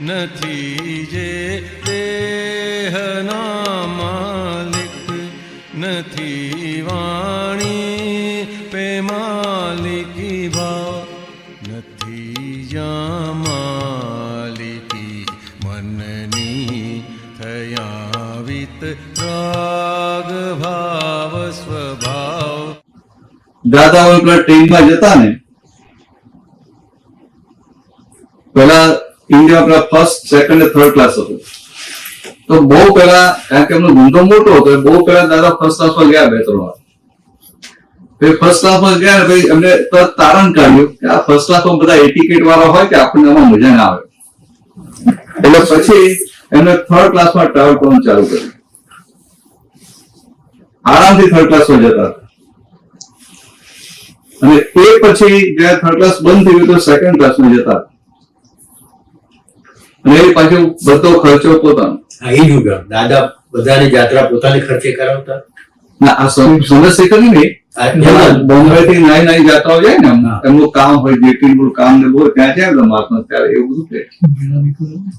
નથી જે દેહના માલિક, નથી વાણી પે માલિકી નથી માલિકી મનની થયા વિત રાગ ભાવ સ્વભાવ. દાદા પેલા ટ્રેનમાં જતા ને? પેલા ઇન્ડિયા આપણા ફર્સ્ટ સેકન્ડ અને થર્ડ ક્લાસ હતું. તો બહુ પહેલા, કારણ કે એમનો ધંધો મોટો હતો બહુ પહેલા દાદા ફર્સ્ટ ક્લાસમાં ગયા બે ત્રણ વાર. પછી ફર્સ્ટ ક્લાસમાં ગયા પછી એમને તરત તારણ કાઢ્યું કે આ ફર્સ્ટ ક્લાસમાં બધા એટીકેટ વાળા હોય કે આપણને આમાં મજા ના આવે. એટલે પછી એમને થર્ડ ક્લાસમાં ટ્રાવેલ કરવાનું ચાલુ કર્યું. આરામથી થર્ડ ક્લાસમાં જતા અને એ પછી જ્યારે થર્ડ ક્લાસ બંધ થઈ ગયું તો સેકન્ડ ક્લાસમાં જતા અને એ પાછો બધો ખર્ચો પોતાનો. હા એ દાદા બધાની જાત્રા પોતાને ખર્ચે કરાવતા? ના આ સમસ્યા કરી ને બોમ્બે થી નાની નાની જાત્રાઓ જાય ને એમનું કામ હોય જેટલું કામ ને ત્યાં જાય મહાત્મા ત્યારે એવું બધું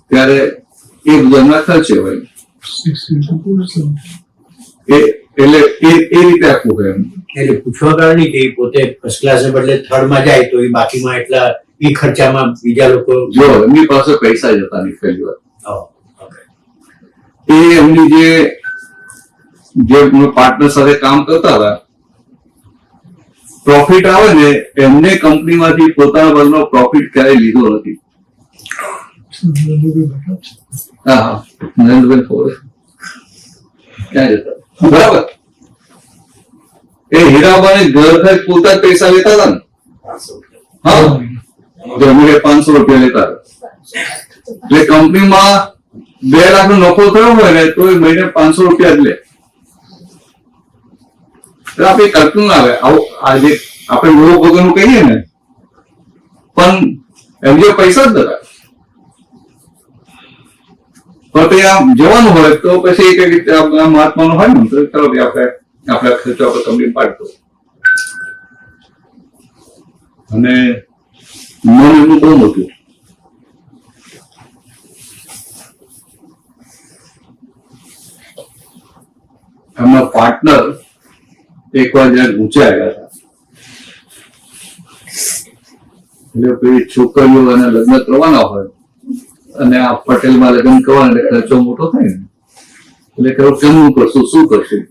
ત્યારે એ ગુજરાતમાં ખર્ચે હોય એ એટલે એ એ રીતે આખું હોય એમ. એટલે પૂછવા કારણ કે પોતે ફર્સ્ટ ક્લાસ બદલે થર્ડમાં જાય તો એ બાકીમાં એટલા એ ખર્ચામાં બીજા લોકો જો એમની પાસે પૈસા જતા વાર Oh, એ એમની જે જે પાર્ટનર સાથે કામ કરતા હતા પ્રોફિટ આવે ને એમને કંપનીમાંથી પોતાના બદલો પ્રોફિટ ક્યારેય લીધો નથી. હા હા. નરેન્દ્રભાઈ ખબર ક્યાં જતા? બરાબર. એ હીરાબાને ઘર પોતા જ પૈસા લેતા હતા ને? હા. જો પાંચસો રૂપિયા લેતા એટલે કંપનીમાં બે લાખ નો નફો થયો હોય ને, તો એ મહિને પાંચસો રૂપિયા જ લે. આપણે કલ્પના આવે, આવું આજે આપણે લોક વગરનું કહીએ ને, પણ એમ જે પૈસા જ હતા પણ તે આમ જવાનું હોય, તો પછી એક રીતે મહાત્માનું હોય ને, તો ચલો ભાઈ આપણે આપણા ખર્ચો આપણે કંપની પાડતો. અને મન એમનું બહુ મોટું એમના પાર્ટનર એકવાર જયારે ઊંચે હતા. એટલે પેલી છોકરીઓ અને લગ્ન કરવાના હોય અને આ પટેલમાં લગ્ન કરવાના એટલે ખર્ચો મોટો થાય ને. એટલે કહ્યું કેમનું કરશું? શું કરશું?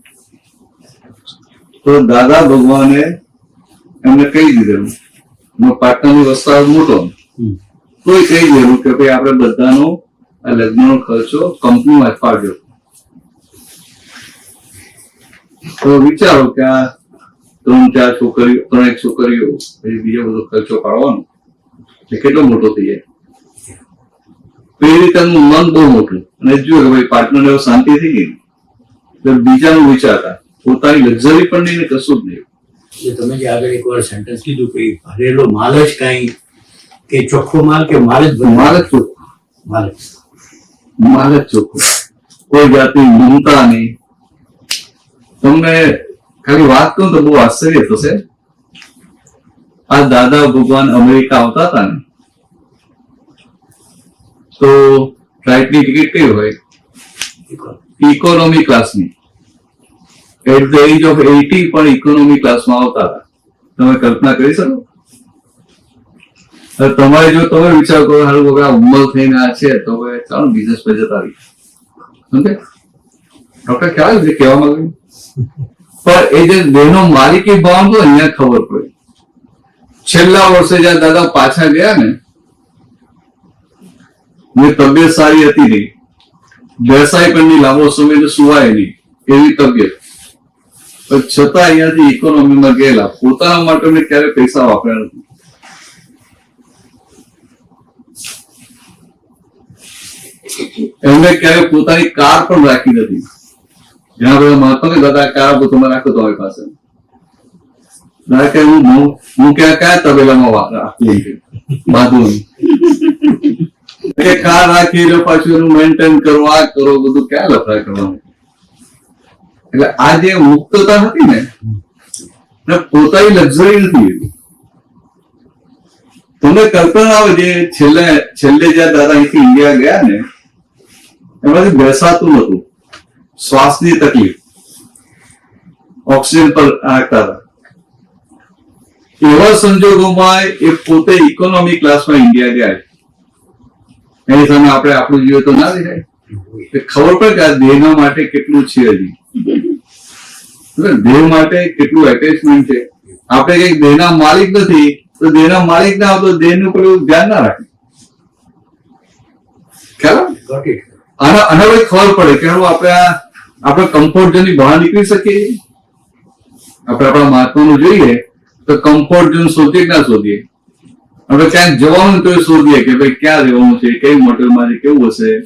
તો દાદા ભગવાને એમને કહી દીધેલું પાર્ટનરની વસ્તાર મોટો. તો એ કહી દેવું કે ભાઈ આપણે બધાનો આ લગ્નનો ખર્ચો કંપનીમાં જ પાડજો તો વિચારો કે આ ત્રણ ચાર છોકરીઓ ત્રણ એક છોકરીઓ પછી બીજો બધો ખર્ચો પાડવાનો. એ કેટલો મોટો થઈ જાય. પેલી રીતે મન બહુ મોટું. અને જુઓ કે ભાઈ પાર્ટનર શાંતિ થઈ ગઈ. તો બીજાનું વિચારતા. પોતાની લક્ઝરી પણ નહીં ને કશું જ નહીં. તમે જે આગળ એકવાર સેન્ટેન્સ કીધું કે ભરેલો માલ જ કાંઈ કે ચોખ્ખો માલ કે માલ જ માલ જ ચોખ્ખો. માલ જ. માલ જ ચોખ્ખો. કોઈ જાતની મમતા નહીં. તમને ખાલી વાત કહું તો બહુ આશ્ચર્ય થશે. આ દાદા ભગવાન અમેરિકા આવતા હતા ને તો ફ્લાઇટની ટિકિટ કઈ હોય? ઇકોનોમી ક્લાસની at the age of eighty પણ ઇકોનોમી ક્લાસમાં આવતા તમે કલ્પના કરી શકો? તમારે જો તમે વિચાર કરો, હાલ વગર ઉંમર થઈને આ છે, તો હવે ચાલો બિઝનેસ પર જતા રહી સમજે? ડોક્ટર ખ્યાલ છે કહેવા માંગુ? પણ એ જે દેહનો માલિકી ભાવ હતો અહીંયા ખબર પડી. છેલ્લા વર્ષે જ્યાં દાદા પાછા ગયા ને મેં તબિયત સારી હતી નહીં. પણ નહીં લાંબો સમય સુવાય નહીં. એવી તબિયત. છતાં અહીંયાથી ઇકોનોમીમાં ગયેલા, પોતાના માટે ક્યારે પૈસા વાપર્યા નથી. એમને ક્યારે પોતાની કાર પણ રાખી નથી. જ્યાં બધા મહાત્મા દાદા કાર તમે રાખો તો તમારી પાસે. દાદા કે હું હું- ક્યાં કયા તબેલામાં રાખી કે. કાર રાખી પાછું એનું મેન્ટેન કરો, આ કરો, બધું ક્યાં લફડા કરવાનું? એટલે આ જે મુક્તતા હતી ને પોતાની લક્ઝરી નથી તમને કલ્પના આવે જે છેલ્લે છેલ્લે જ્યાં દાદા અહીંથી ઇન્ડિયા ગયા ને, એમાંથી બેસાતું નતું શ્વાસની તકલીફ. ઓક્સિજન પર રાખતા હતા. એવા સંજોગોમાં એ પોતે ઇકોનોમી ક્લાસમાં ઇન્ડિયા ગયા એની સામે આપણે આપણું જીવ તો ના દેખાય. ખબર પડે કે આ દેહના માટે કેટલું છે હજી. દેહ માટે કેટલું એટેચમેન્ટ છે? આપણે કંઈક દેહના માલિક નથી તો દેહના માલિક ના તો દેહનું પેલું ધ્યાન ના રાખે. ખ્યાલ. આના આના વડે ખબર પડે કે હું આપણે આ આપણે કમ્ફર્ટ ઝોનની બહાર નીકળી શકીએ. આપણે આપણા મહાત્માનું જોઈએ તો કમ્ફર્ટ ઝોન શોધીએ કે ના શોધીએ? આપણે ક્યાંક જવાનું તો શોધીએ કે ભાઈ ક્યાં રહેવાનું છે કેવી હોટલમાં કેવું હશે?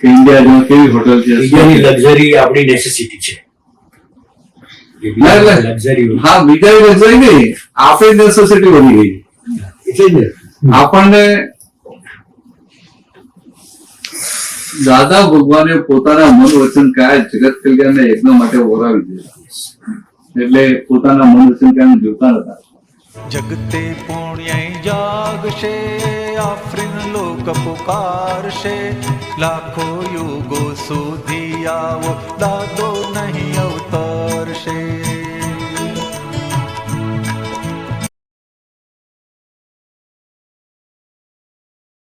કે ઇન્ડિયા કેવી હોટલ છે? ઇન્ડિયાની લક્ઝરી આપણી નેસેસિટી છે એ ના, એટલે- લક્ઝરી હા બીજા લક્ઝરી નહીં. આપણી નેસેસિટી વધી ગઈ. એટલે જ આપણને દાદા ભગવાને પોતાના મન વચન કાયા જગત કલ્યાણના યજ્ઞ માટે ઓરાવી દીધું. એટલે પોતાના મન વચન કાયા જોતા હતા જગતે પુણ્ય જાગશે આફ્રિન લોક પુકારશે લાખો યુગો સુધી આવો દાદો